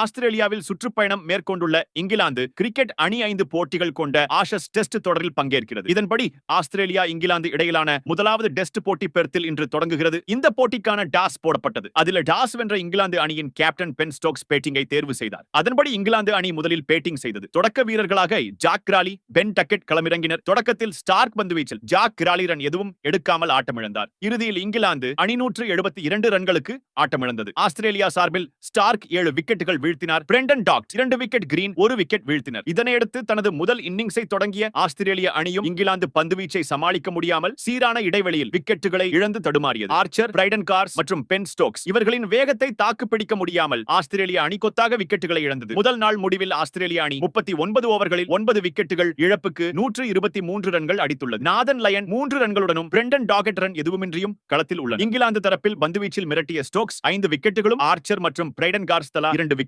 ஆஸ்திரேலியாவில் சுற்றுப்பயணம் மேற்கொண்டுள்ள இங்கிலாந்து கிரிக்கெட் அணி ஐந்து போட்டிகள் கொண்ட ஆஷஸ் டெஸ்ட் தொடரில் பங்கேற்கிறது. இதன்படி ஆஸ்திரேலியா இங்கிலாந்து இடையிலான முதலாவது டெஸ்ட் போட்டி பெர்த்தில் இன்று தொடங்குகிறது. இந்த போட்டிக்கான டாஸ் போடப்பட்டது. அதில் டாஸ் வென்ற இங்கிலாந்து அணியின் கேப்டன் பென் ஸ்டோக்ஸ் பேட்டிங்கை தேர்வு செய்தார். அதன்படி இங்கிலாந்து அணி முதலில் பேட்டிங் செய்தது. தொடக்க வீரர்களாக ஜாக் கிராலி பென் டக்கெட் களமிறங்கினர். தொடக்கத்தில் ஸ்டார்க் பந்துவீச்சில் ஜாக் கிராலி ரன் எதுவும் எடுக்காமல் ஆட்டமிழந்தார். இறுதியில் இங்கிலாந்து அணிநூற்று எழுபத்தி இரண்டு ரன்களுக்கு ஆட்டமிழந்தது. ஆஸ்திரேலியா சார்பில் ஸ்டார்க் ஏழு விக்கெட்டுகள் வீழ்த்தினார். பிரெண்டன் டாக்ட் இரண்டு விக்கெட் கிரீன் ஒரு விக்கெட் வீழ்த்தினர். இதனையடுத்து தனது முதல் இன்னிங்ஸை தொடங்கிய ஆஸ்திரேலிய அணியும் இங்கிலாந்து பந்துவீச்சை சமாளிக்க முடியாமல் சீரான இடைவெளியில் விக்கெட்டுகளை இழந்து தடுமாறியது. ஆர்ச்சர் பிரைடன் கார்ஸ் மற்றும் பென் ஸ்டோக்ஸ் இவர்களின் வேகத்தை தாக்கு பிடிக்க முடியாமல் ஆஸ்திரேலிய அணி கொத்தாக விக்கெட்டுகளை இழந்தது. முதல் நாள் முடிவில் ஆஸ்திரேலிய அணி முப்பத்தி ஒன்பது ஓவர்களில் ஒன்பது விக்கெட்டுகள் இழப்புக்கு நூற்று இருபத்தி மூன்று ரன்கள் அடித்துள்ளது. நாதன் லயன் மூன்று ரன்களுடனும் பிரெண்டன் டாகெட் ரன் எதுவுமின்றியும் களத்தில் உள்ளனர் இங்கிலாந்து தரப்பில் பந்துவீச்சில் மிரட்டிய ஸ்டோக்ஸ் ஐந்து விக்கெட்டுகளும் ஆர்ச்சர் மற்றும் பிரைடன் கார்ஸ் தலா இரண்டு விக்கெட்